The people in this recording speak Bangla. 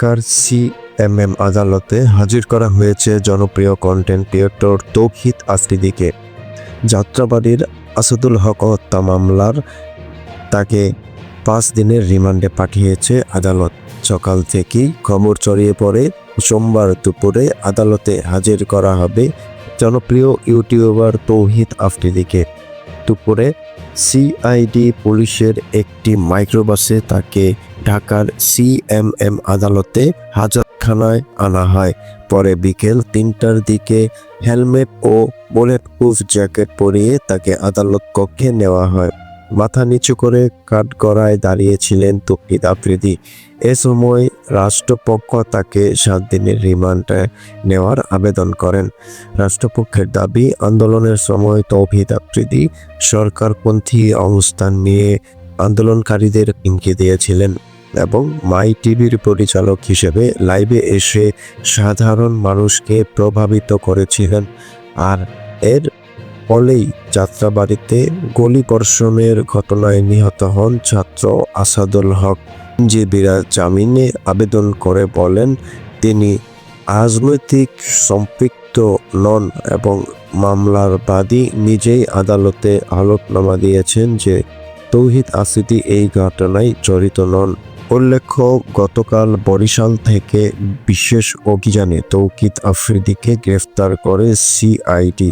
ঢাকার সিএমএম আদালতে হাজির করা হয়েছে জনপ্রিয় কন্টেন্ট ক্রিয়েটর তৌহিদ আফ্রিদিকে যাত্রাবাড়ির আসাদুল হক হত্যা মামলার তাকে পাঁচ দিনের রিমান্ডে পাঠিয়েছে আদালত। সকাল থেকেই খবর ছড়িয়ে পড়ে, সোমবার দুপুরে আদালতে হাজির করা হবে জনপ্রিয় ইউটিউবার তৌহিদ আফ্রিদিকে। দুপুরে সিআইডি পুলিশের একটি মাইক্রোবাসে তাকে ঢাকার সিএমএম আদালতে হাজতখানায় আনা হয়। পরে বিকেল তিনটার দিকে হেলমেট ও বুলেট প্রুফ জ্যাকেট পরিয়ে তাকে আদালত কক্ষে নেওয়া হয়। মাথা নিচু করে কাঠগড়ায় দাঁড়িয়েছিলেন তৌহিদ আফ্রিদি। এ সময় রাষ্ট্রপক্ষ তাকে সাত দিনের রিমান্ডে নেওয়ার আবেদন করেন। রাষ্ট্রপক্ষের দাবি, আন্দোলনের সময় তৌহিদ আফ্রিদি সরকারপন্থী অবস্থান নিয়ে আন্দোলনকারীদের হুমকি দিয়েছিলেন এবং মাই টিভির পরিচালক হিসেবে লাইভে এসে সাধারণ মানুষকে প্রভাবিত করেছিলেন। আর এর ফলেই যাত্রাবাড়িতে গুলিবর্ষণের ঘটনায় নিহত হন ছাত্র আসাদুল হক। আইনজীবীরা জামিনে আবেদন করে বলেন, তিনি রাজনৈতিক সম্পৃক্ত নন এবং মামলার বাদী নিজেই আদালতে হলফনামা দিয়েছেন যে তৌহিদ আসিদি এই ঘটনায় জড়িত নন। উল্লেখ্য, গতকাল বরিশাল থেকে বিশেষ অভিযানে তৌকিত আফ্রিদিকে গ্রেফতার করে সিআইডি